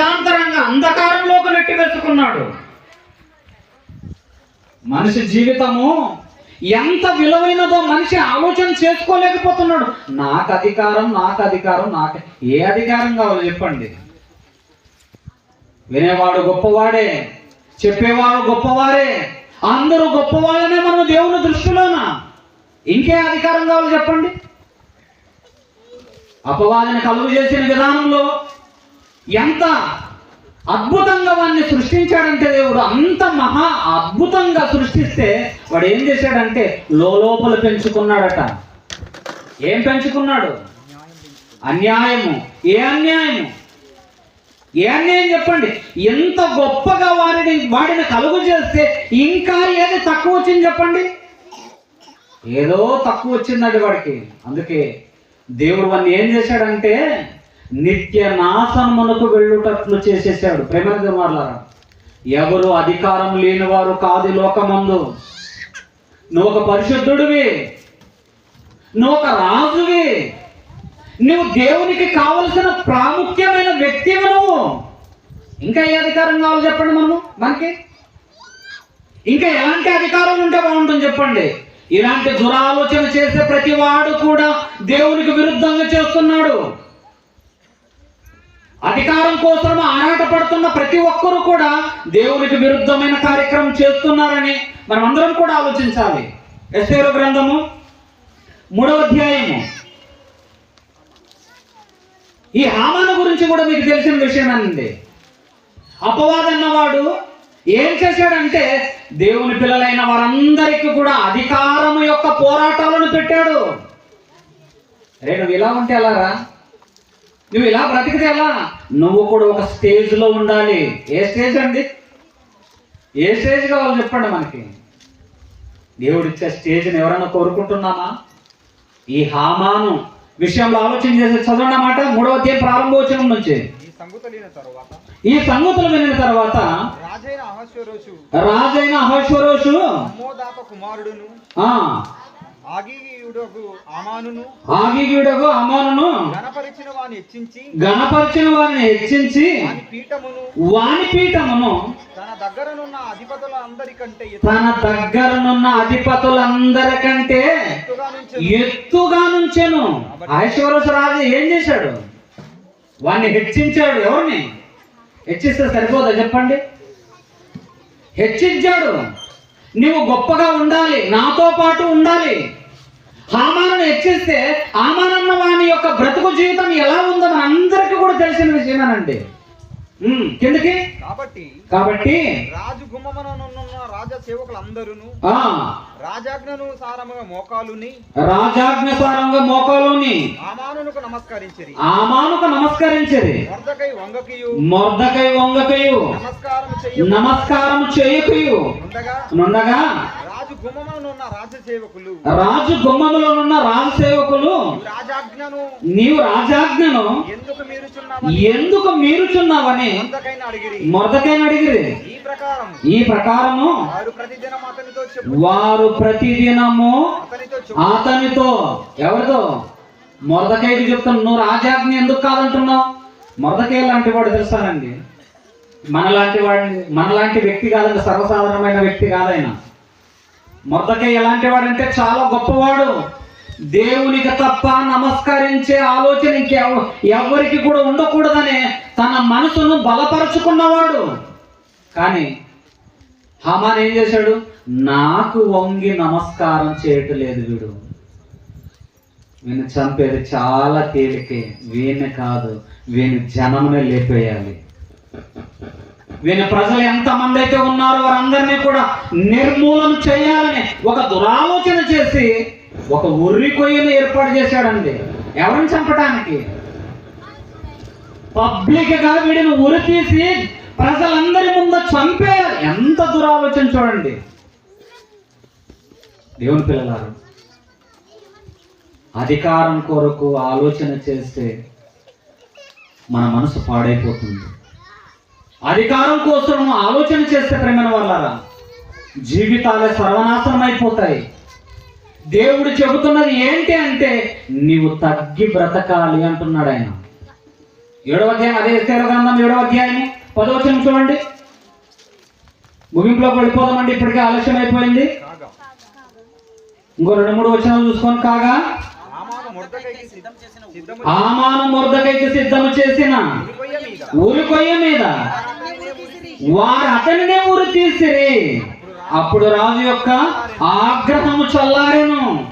అర్ధాంతరంగా అంధకారంలోకి నెట్టి వేసుకున్నాడు మనిషి జీవితము ఎంత విలువైనదో మనిషి ఆలోచన చేసుకోలేకపోతున్నాడు. నాకు అధికారం నాకు అధికారం నాకు ఏ అధికారం కావాలో చెప్పండి. వినేవాడు గొప్పవాడే చెప్పేవాడు గొప్పవారే అందరూ గొప్పవాళ్ళనే మనం దేవుని దృష్టిలోన. ఇంకే అధికారం కావాలి చెప్పండి. అపవాదిని కలుగు చేసిన విధానంలో ఎంత అద్భుతంగా వాడిని సృష్టించాడంటే దేవుడు అంత మహా అద్భుతంగా సృష్టిస్తే వాడు ఏం చేశాడంటే లోపల పెంచుకున్నాడట. ఏం పెంచుకున్నాడు? అన్యాయము. ఏ అన్యాయము? ఏ అన్యాయం చెప్పండి? ఎంత గొప్పగా వారిని వాడిని కలుగు చేస్తే ఇంకా ఏది తక్కువ వచ్చింది చెప్పండి? ఏదో తక్కువ వచ్చిందండి వాడికి. అందుకే దేవుడు వాడిని ఏం చేశాడంటే నిత్య నాశనమునకు వెళ్ళుటట్లు చేసేసాడు ప్రేమ వాళ్ళారా ఎవరు అధికారం లేనివారు కాదు లోకమందు. నువ్వు ఒక పరిశుద్ధుడివి. నువ్వు ఒక రాజువి. నువ్వు దేవునికి కావలసిన ప్రాముఖ్యమైన వ్యక్తివి నువ్వు. ఇంకా ఏ అధికారం కావాలి చెప్పండి మనము? మనకి? ఇంకా ఎలాంటి అధికారం ఉంటే బాగుంటుంది చెప్పండి. ఇలాంటి దురాలోచన చేసే ప్రతి వాడు కూడా దేవునికి విరుద్ధంగా చేస్తున్నాడు. అధికారం కోసం ఆరాటపడుతున్న ప్రతి ఒక్కరూ కూడా దేవునికి విరుద్ధమైన కార్యక్రమం చేస్తున్నారని మనం అందరం కూడా ఆలోచించాలి. ఎస్ఏరో గ్రంథము మూడవ అధ్యాయము. ఈ హామాను గురించి కూడా మీకు తెలిసిన విషయమేనండి అపవాదన్నవాడు ఏం చేశాడంటే దేవుని పిల్లలైన వారందరికీ కూడా అధికారము యొక్క పోరాటాలను పెట్టాడు. రే ఇలా ఉంటే ఎలారా నువ్వు ఇలా బ్రతికితే ఎలా? నువ్వు కూడా ఒక స్టేజ్లో ఉండాలి. ఏ స్టేజ్ అండి? ఏ స్టేజ్ కావాలో చెప్పండి మనకి? దేవుడిచ్చే స్టేజ్ని ఎవరైనా కోరుకుంటున్నామా? ఈ హామాను విషయంలో ఆలోచన చేసి చదవండి మాట. మూడవ అధ్యాయం ప్రారంభోచనం నుంచి. ఈ సంగతులైన తరువాత. ఈ సంగతులు వినిన తర్వాత రాజైన అహశ్వరోషు రాజైన అహశ్వరోషు కుమారుడును. ఆ ఆగియుడకు అమానును ఆగియుడకు గణపరిచిన వాని హెచ్చించి గణపరిచిన వారిని హెచ్చించి వాని పీఠమును వాని పీఠమును తన దగ్గరనున్న అధిపతుల అందరికంటే తన దగ్గరనున్న అధిపతులందరికంటే ఎత్తుగా నుంచి ఎత్తుగా నుంచెను. ఐశ్వర్యస రాజు ఏం చేశాడు? వాడిని హెచ్చించాడు ఎవరిని? హెచ్చిస్తే సరిపోదా చెప్పండి? హెచ్చించాడు నువ్వు గొప్పగా ఉండాలి నాతో పాటు ఉండాలి. హామాను హెచ్చిస్తే హామానన్న వాని యొక్క బ్రతుకు జీవితం ఎలా ఉందో అందరికీ కూడా తెలిసిన విషయమేనండి. కిందకి? కాబట్టి కాబట్టి రాజు గుమ్మమననున్న రాజ సేవకులందరూను ఆ. రాజాజ్ఞను సారముగా మోకాలుని రాజాజ్ఞసారంగా మోకాలోని ఆమానునకు నమస్కరించిరి. ఆమానుకు నమస్కరించది మొర్దకై వంగకియు. మొర్దకై వంగకయు. నమస్కారం చెయ్య నమస్కారం చేయకయు ఉండగా నుండగా రాజు గుమ్మమనున్న రాజ సేవకులు రాజు గుమ్మములోనున్న రాజసేవకులు రాజాజ్ఞను. నీవు రాజాజ్ఞను ఎందుకు మీరుచున్నావని. ఎందుకు మీరుచున్నావని మొర్దకైన అడిగిరి. ఈ ప్రకారం. ఈ ప్రకారము వారు ప్రతిదినం అతనితో చెప్పు. వారు ప్రతిదినము అతనితో చెప్పు. అతనితో ఎవరితో? మొరదకైకి చెప్తాను. నువ్వు రాజాజ్ఞ ఎందుకు కాదంటున్నావు? మొరదకై లాంటి వాడు తెలుసానండి మనలాంటి వాడిని మనలాంటి వ్యక్తి కాదండి సర్వసాధారణమైన వ్యక్తి కాదైనా. మొరదకై ఎలాంటి వాడంటే చాలా గొప్పవాడు. దేవునికి తప్ప నమస్కరించే ఆలోచన ఇంకెవ ఎవరికి కూడా ఉండకూడదనే తన మనసును బలపరుచుకున్నవాడు. కానీ హమాన్ ఏం చేశాడు? నాకు వంగి నమస్కారం చేయటం లేదు వీడు. వీని చంపేది చాలా తేలికే. వీణ కాదు వీని జనమునే లేపేయాలి. వీని ప్రజలు ఎంతమంది అయితే ఉన్నారో వారందరినీ కూడా నిర్మూలన చేయాలని ఒక దురాలోచన చేసి ఒక ఉర్రి కొయ్యను ఏర్పాటు చేశాడండి. ఎవరిని చంపడానికి పబ్లిక్గా వీడిని ఉరి తీసి ప్రజలందరి ముందు చంపేయాలి. ఎంత దురాలోచన చూడండి. దేవుని పిల్లలారు అధికారం కొరకు ఆలోచన చేస్తే మన మనసు పాడైపోతుంది. అధికారం కోసం ఆలోచన చేస్తే ప్రేమైన వాళ్ళారా జీవితాలే సర్వనాశనం అయిపోతాయి. దేవుడు చెబుతున్నది ఏంటి అంటే నీవు తగ్గి బ్రతకాలి అంటున్నాడు ఆయన. ఏడవ అధ్యాయం అదే ఎస్తేర గ్రంథం ఏడవ అధ్యాయం పదవచనం చూడండి. ముగింపులోకి వెళ్ళిపోదామండి ఇప్పటికే ఆలస్యం అయిపోయింది ఇంకో రెండు మూడు వచనాలు చూసుకొని కాగా ఆమాను మొర్దకైకి సిద్ధం చేసిన ఉరికొయ్య మీద. ఊరి కొయ్య మీద. వారు అతనినే ఊరి తీసిరి. అప్పుడు రాజు యొక్క ఆగ్రహము చల్లారెను.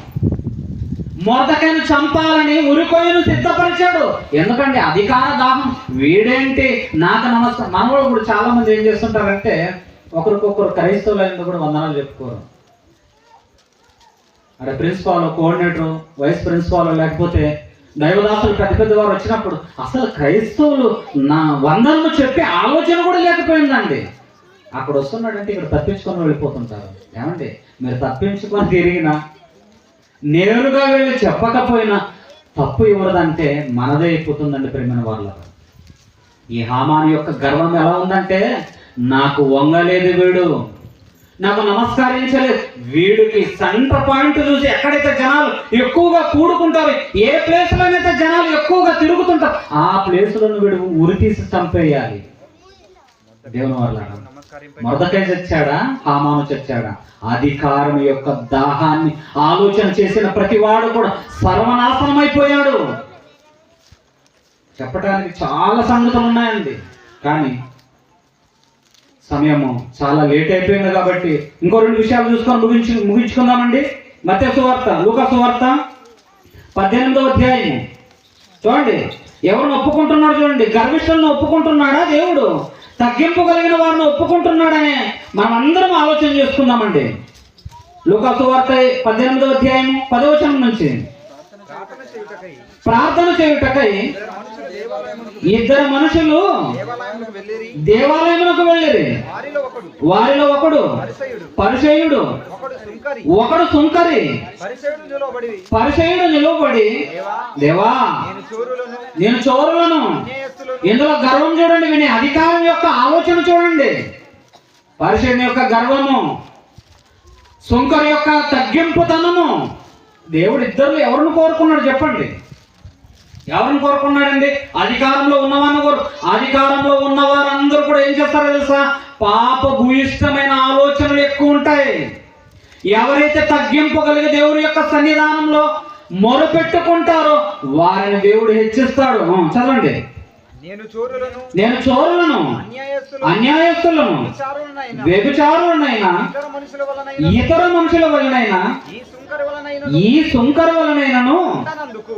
మొదకైన చంపాలని ఉరికొయ్యను సిద్ధపరిచాడు. ఎందుకంటే అధికార దాహం వీడేంటి? నాకు నమస్కారం మన వాళ్ళు ఇప్పుడు చాలా మంది ఏం చేస్తుంటారంటే ఒకరికొకరు క్రైస్తవులైన కూడా వందనాలు చెప్పుకోరు. అంటే ప్రిన్సిపాల్ కోఆర్డినేటర్ వైస్ ప్రిన్సిపాల్ లేకపోతే దైవదాసులు పెద్ద పెద్ద వారు వచ్చినప్పుడు అసలు క్రైస్తవులు నా వందనను చెప్పే ఆలోచన కూడా లేకపోయిందండి. అక్కడ వస్తున్నాడంటే ఇక్కడ తప్పించుకొని వెళ్ళిపోతుంటారు. ఏమండి? మీరు తప్పించుకొని తిరిగినా నేరుగా వెళ్ళి చెప్పకపోయినా తప్పు ఎవరిదంటే మనదే అయిపోతుందండి ప్రేమైన వాళ్ళ ఈ హామాన్ యొక్క గర్వం ఎలా ఉందంటే నాకు వంగలేదు వీడు. నాకు నమస్కరించలేదు. వీడికి సెంటర్ పాయింట్ చూసి ఎక్కడైతే జనాలు ఎక్కువగా కూడుకుంటారు ఏ ప్లేస్ లోనైతే జనాలు ఎక్కువగా తిరుగుతుంటారు ఆ ప్లేస్లో వీడు ఉరి తీసి చంపేయాలి. దేవుని మొదకై చచ్చాడా? హామాను చచ్చాడా? అధికారం యొక్క దాహాన్ని ఆలోచన చేసిన ప్రతి వాడు కూడా సర్వనాశనం అయిపోయాడు చెప్పడానికి చాలా సంగతులు ఉన్నాయండి. కానీ సమయము. చాలా లేట్ అయిపోయింది కాబట్టి ఇంకో రెండు విషయాలు చూసుకొని ముగించు ముగించుకుందామండి. మత్య సువార్త లూకా సువార్త పద్దెనిమిదో అధ్యాయం చూడండి ఎవరిని ఒప్పుకుంటున్నాడు చూడండి. గర్విష్ఠులను ఒప్పుకుంటున్నాడా దేవుడు? తగ్గింపు కలిగిన వారిని ఒప్పుకుంటున్నాడనే మనం అందరం ఆలోచన చేసుకుందామండి. లూకా సువార్త పద్దెనిమిదో అధ్యాయం పదవచనం నుంచి. ప్రార్థన ప్రార్థన చేయుటకై. ఇద్దరు మనుషులు దేవాలయమునకు వెళ్ళిరి. వారిలో ఒకడు వారిలో ఒకడు పరిసయుడు. పరిచయుడు ఒకడు సుంకరి. పరిచయుడు నిలువబడి దేవా నేను చోరులను ఇందులో గర్వం చూడండి విని అధికారం యొక్క ఆలోచన చూడండి. పరిచయం యొక్క గర్వము సుంకర్ యొక్క తగ్గింపుతనము. దేవుడు ఇద్దరు ఎవరిని కోరుకున్నాడు చెప్పండి. ఎవరిని కోరుకున్నాడండి? అధికారంలో ఉన్నవారిని కోరు అధికారంలో ఉన్న వారందరూ కూడా ఏం చేస్తారో తెలుసా? పాప భూయిష్టమైన ఆలోచనలు ఎక్కువ ఉంటాయి. ఎవరైతే తగ్గింపు కలిగి దేవుడి యొక్క సన్నిధానంలో మొరపెట్టుకుంటారో వారిని దేవుడు హెచ్చిస్తాడు. చదవండి. నేను చోరులను నేను చోరులను అన్యాయస్తులను వ్యభిచారులనైనా ఇతర మనుషుల వలనైనా ఇతర మనుషుల వలనైనా ఈ సుంకరి వలనైనా ఈ సుంకర వలనైనను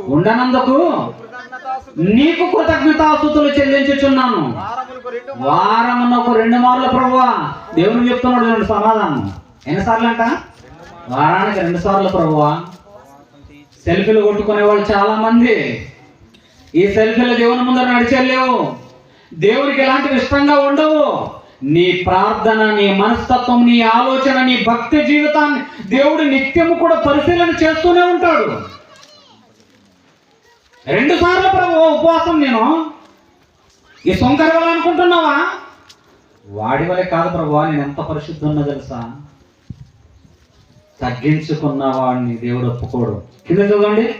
ఉండనందుకు నీకు కృతజ్ఞతాస్తుతులు చెల్లించుచున్నాను. వారములకు రెండు వారమున ఒక రెండు మార్లు ప్రభువా. దేవుని చెప్తున్నాడు చూడండి సమాధానం. ఎన్నిసార్లు అంట? వారానికి రెండు సార్లు ప్రభువా. సెల్ఫీలు కొట్టుకునే వాళ్ళు చాలా మంది ఈ సెల్ఫీలు దేవుని ముందర నడిచెళ్ళేవు. దేవునికి ఎలాంటివి ఇష్టంగా ఉండవు. నీ ప్రార్థన నీ మనస్తత్వం నీ ఆలోచన నీ భక్తి జీవితాన్ని దేవుడు నిత్యము కూడా పరిశీలన చేస్తూనే ఉంటాడు. రెండు సార్లు ప్రభు ఉపవాసం నేను. ఈ సొంకర అనుకుంటున్నావా? వాడి వల్లే కాదు ప్రభు నేను ఎంత పరిశుద్ధి ఉన్నా తెలుసా? తగ్గించుకున్న వాడిని దేవుడు ఒప్పుకోడు. కింద చూడండి.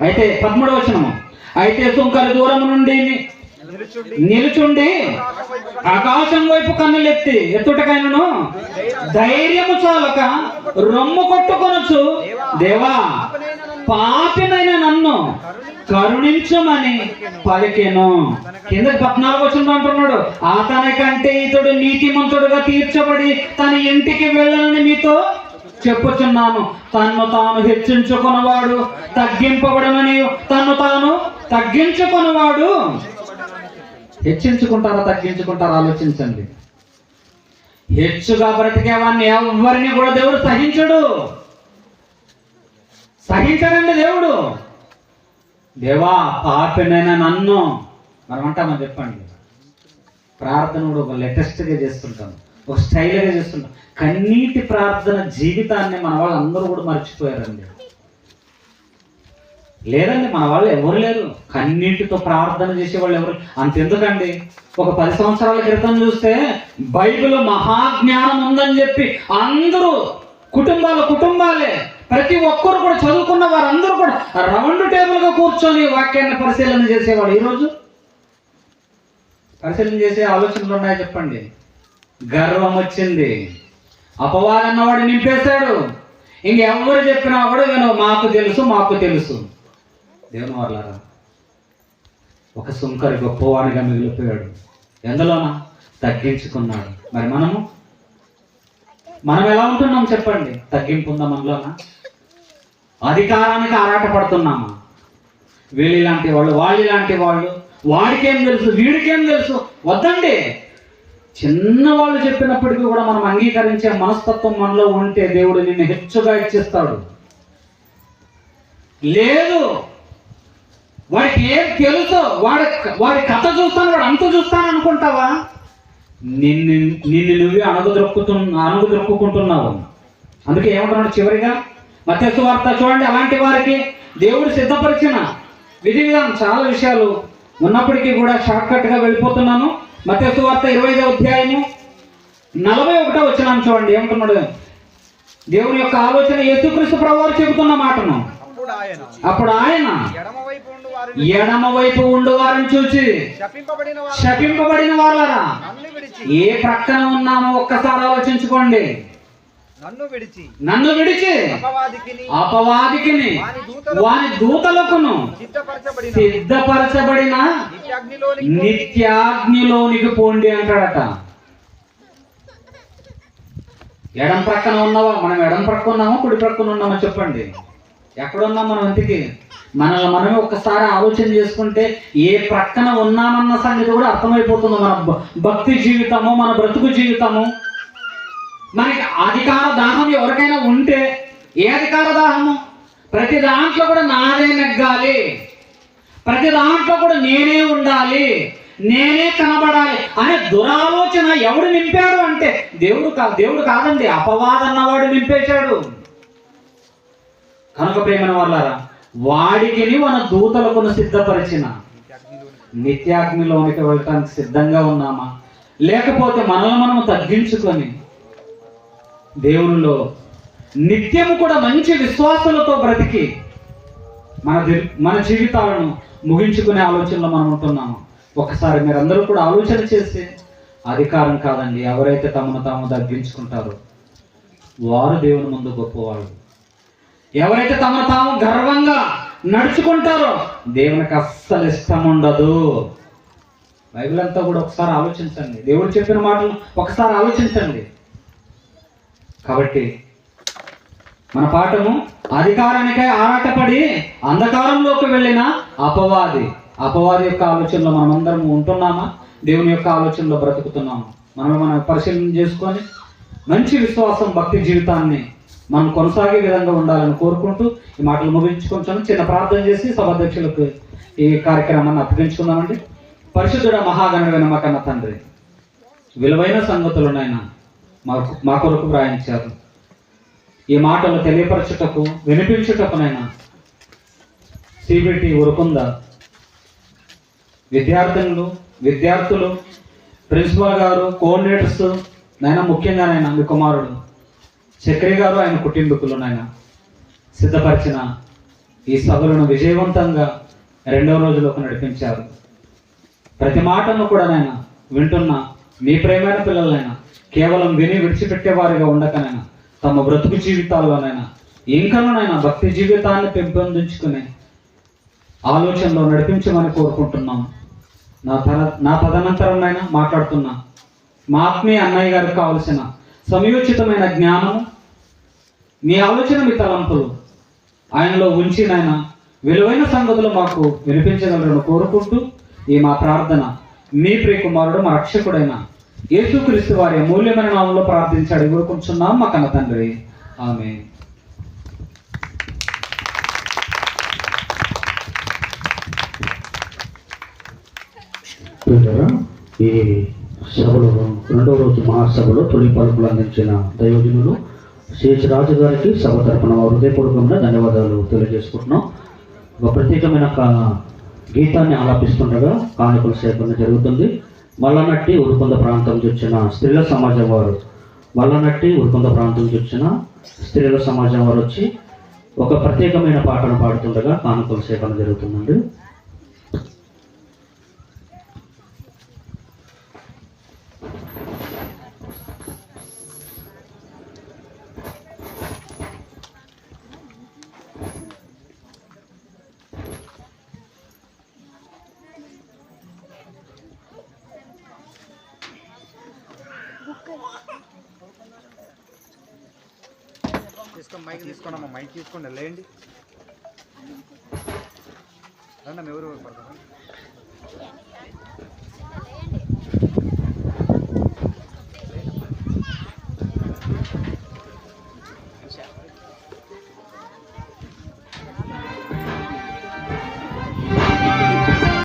అయితే పదమూడవ వచనము. అయితే సుంకర దూరం నుండి నిలుచుండి ఆకాశం వైపు కన్నులెత్తి ఎత్తుటకైనను. ధైర్యము చాలక రొమ్ము కొట్టుకొనొచ్చు. దేవా నన్ను పాపినైన నన్ను కరుణించమని పలికెను. కింద పద్నాలుగు వచ్చిన అంటున్నాడు అతనికంటే ఇతడు నీతిమంతుడుగా తీర్చబడి తన ఇంటికి వెళ్ళాలని మీతో చెప్పుచున్నాను. తన్ను తాను హెచ్చించుకున్నవాడు తగ్గింపబడమని తన్ను తాను తగ్గించుకున్నవాడు హెచ్చించుకుంటారా తగ్గించుకుంటారా ఆలోచించండి. హెచ్చుగా బ్రతికేవాడిని ఎవరిని కూడా దేవుడు సహించడు. సహించడండి దేవుడు. దేవా పాపినైనా నన్ను మనం అంటామని చెప్పండి. ప్రార్థన కూడా ఒక లేటెస్ట్గా చేస్తుంటాం ఒక స్టైల్గా చేస్తుంటాం. కన్నీటి ప్రార్థన జీవితాన్ని మన వాళ్ళందరూ కూడా మర్చిపోయారండి. లేదండి మన వాళ్ళు ఎవరు లేరు. కన్నీటితో ప్రార్థన చేసేవాళ్ళు ఎవరు? అంతెందుకండి? ఒక పది సంవత్సరాల క్రితం చూస్తే బైబిల్ మహాజ్ఞానం ఉందని చెప్పి అందరూ కుటుంబాలు కుటుంబాలే ప్రతి ఒక్కరు కూడా చదువుకున్న వారందరూ కూడా రౌండ్ టేబుల్గా కూర్చొని వాక్యాన్ని పరిశీలన చేసేవాడు ఈరోజు పరిశీలన చేసే ఆలోచనలు ఉన్నాయి చెప్పండి. గర్వం వచ్చింది. అపవాదన్నవాడు నింపేశాడు. ఇంకెవరు చెప్పినా కూడా నేను మాకు తెలుసు మాకు తెలుసు. దేవుని వాళ్ళారా ఒక సుంకరి గొప్పవాడిగా మిగిలిపోయాడు. ఎందులోన? తగ్గించుకున్నాడు. మరి మనము? మనం ఎలా ఉంటున్నాం చెప్పండి? తగ్గింపు ఉందా మనలోనా? అధికారానికి ఆరాట పడుతున్నామా వీళ్ళు ఇలాంటి వాళ్ళు వాళ్ళు ఇలాంటి వాళ్ళు వాడికేం తెలుసు వీడికేం తెలుసు? వద్దండి. చిన్న వాళ్ళు చెప్పినప్పటికీ కూడా మనం అంగీకరించే మనస్తత్వం మనలో ఉంటే దేవుడు నిన్ను హెచ్చుగా ఇచ్చేస్తాడు. లేదు. వాడికి ఏం తెలుసు వాడి వాడి కథ చూస్తాను వాడు అంత చూస్తాను అనుకుంటావా? నిన్ను నిన్ను నువ్వే అణగదొక్కుతు అణగదొక్కుకుంటున్నావు అందుకే ఏమంటున్నాడు చివరిగా? మత్స్సు వార్త చూడండి అలాంటి వారికి దేవుడు సిద్ధపరిచిన విధి విధానం చాలా విషయాలు. ఉన్నప్పటికీ కూడా షార్ట్ కట్గా వెళ్ళిపోతున్నాను. మత్స్సు వార్త ఇరవై ఐదో అధ్యాయము నలభై ఒకటో వచ్చినాను చూడండి ఏమంటున్నాడు? దేవుని యొక్క ఆలోచన యేసుక్రీస్తు ప్రభువారు చెబుతున్న మాటను. అప్పుడు ఆయన ఎడమ వైపు ఉండు వారిని చూచి శపింపబడిన వాళ్ళరా ఏ ప్రక్కన ఉన్నామో ఒక్కసారి ఆలోచించుకోండి. నన్ను విడిచి. నన్ను విడిచి అపవాదికిని వాని దూతలకును సిద్ధపరచబడిన సిద్ధపరచబడిన నిత్యాగ్నిలోని నిత్యాగ్నిలోనికి పోండి అంటాడట. ఎడం ప్రక్కన ఉన్నావా? మనం ఎడం ప్రక్క ఉన్నామా? కుడి ప్రక్కన ఉన్నామా? చెప్పండి. ఎక్కడున్నాం మనం ఇంటికి? మనల్ని మనమే ఒక్కసారి ఆలోచన చేసుకుంటే ఏ ప్రక్కన ఉన్నామన్న సంగతి కూడా అర్థమైపోతుంది మన భక్తి జీవితము మన బ్రతుకు జీవితము. మనకి అధికార దాహం ఎవరికైనా ఉంటే ఏ అధికార దాహము? ప్రతి దాంట్లో కూడా నాదే నెగ్గాలి. ప్రతి దాంట్లో కూడా నేనే ఉండాలి. నేనే కనబడాలి అనే దురాలోచన ఎవడు నింపాడు అంటే దేవుడు కా దేవుడు కాదండి. అపవాదన్నవాడు నింపేశాడు. కనుక ప్రేమన వాళ్ళారా వాడికి మన దూతలకు సిద్ధపరిచిన. నిత్యాగ్నిలోనికి వెళ్ళటానికి సిద్ధంగా ఉన్నామా? లేకపోతే మనల్ని మనం తగ్గించుకొని దేవునిలో నిత్యము కూడా మంచి విశ్వాసాలతో బ్రతికి మన జీ- మన జీవితాలను ముగించుకునే ఆలోచనలో మనం ఉంటున్నాము. ఒకసారి మీరందరూ కూడా ఆలోచన చేస్తే అధికారం కాదండి ఎవరైతే తమను తాము తగ్గించుకుంటారో వారు దేవుని ముందు గొప్పవాళ్ళు ఎవరైతే తమను తాము గర్వంగా నడుచుకుంటారో దేవునికి అస్సలు ఇష్టం ఉండదు. బైబిల్ అంతా కూడా ఒకసారి ఆలోచించండి. దేవుడు చెప్పిన మాటలు ఒకసారి ఆలోచించండి. కాబట్టి మన పాఠము అధికారానికై ఆరాటపడి అంధకారంలోకి వెళ్ళిన అపవాది. అపవాది యొక్క ఆలోచనలో మనం అందరం ఉంటున్నామా? దేవుని యొక్క ఆలోచనలో బ్రతుకుతున్నాము? మనం మనం పరిశీలన చేసుకొని మంచి విశ్వాసం భక్తి జీవితాన్ని మనం కొనసాగే విధంగా ఉండాలని కోరుకుంటూ ఈ మాటలు ముగించుకుంటాను చిన్న ప్రార్థన చేసి సభాధ్యక్షులకు ఈ కార్యక్రమాన్ని అప్పగించుకుందామండి. పరిశుద్ధుడ మహాగణ మా కన్న తండ్రి విలువైన సంగతులనైనా మాకు మా కొరకు వ్రాయించారు. ఈ మాటలు తెలియపరచుటకు వినిపించుటకునైనా సిబిటి ఉరుకుందా విద్యార్థినులు విద్యార్థులు ప్రిన్సిపాల్ గారు కోఆర్డినేటర్స్ నైనా ముఖ్యంగానైనా మీ కుమారుడు చక్రి గారు ఆయన కుటుంబీకులు నాయన సిద్ధపరిచిన ఈ సభలను విజయవంతంగా రెండవ రోజులోకి నడిపించారు. ప్రతి మాటను కూడా నాయన వింటున్న మీ ప్రేమైన పిల్లలైనా కేవలం విని విడిచిపెట్టేవారిగా ఉండకనైనా తమ బ్రతుకు జీవితాల్లోనైనా ఇంకనైనా భక్తి జీవితాన్ని పెంపొందించుకునే ఆలోచనలో నడిపించమని కోరుకుంటున్నాం. నా తన నా తదనంతరంనైనా మాట్లాడుతున్నా మా ఆత్మీయ అన్నయ్య గారికి కావలసిన సమయోచితమైన జ్ఞానం మీ ఆలోచన మీ తలంపులు ఆయనలో ఉంచి నాయన విలువైన సంగతులు మాకు వినిపించగలరని కోరుకుంటూ ఈ మా ప్రార్థన. మీ ప్రియకుమారుడు మా రక్షకుడైన యేసుక్రీస్తు వారి అమూల్యమైన నామంలో ప్రార్థించాడు కోరుకుంటున్నాం మా కన్న తండ్రి. ఆమె ఈ సభలో రెండో రోజు మహాసభలో తొలి పలుకులు అందించిన దైవజనులు శేష్ రాజు గారికి సభ తరపున హృదయపూర్వకంగా ధన్యవాదాలు తెలియజేసుకుంటున్నాం. ఒక ప్రత్యేకమైన కా- గీతాన్ని ఆలాపిస్తుండగా కానుకలు సేకరణ జరుగుతుంది. మల్లనట్టి ఉరుకొంద ప్రాంతం నుంచి వచ్చిన స్త్రీల సమాజం వారు మల్లనట్టి ఉరుకొంద ప్రాంతం నుంచి వచ్చిన స్త్రీల సమాజం వారు వచ్చి ఒక ప్రత్యేకమైన పాటను పాడుతుండగా కానుకలు సేకరణ జరుగుతుందండి. తీసుకోండి మైక్ తీసుకోండి అమ్మ మైక్ తీసుకోండి లేండి రండి ఎవరు పడతారా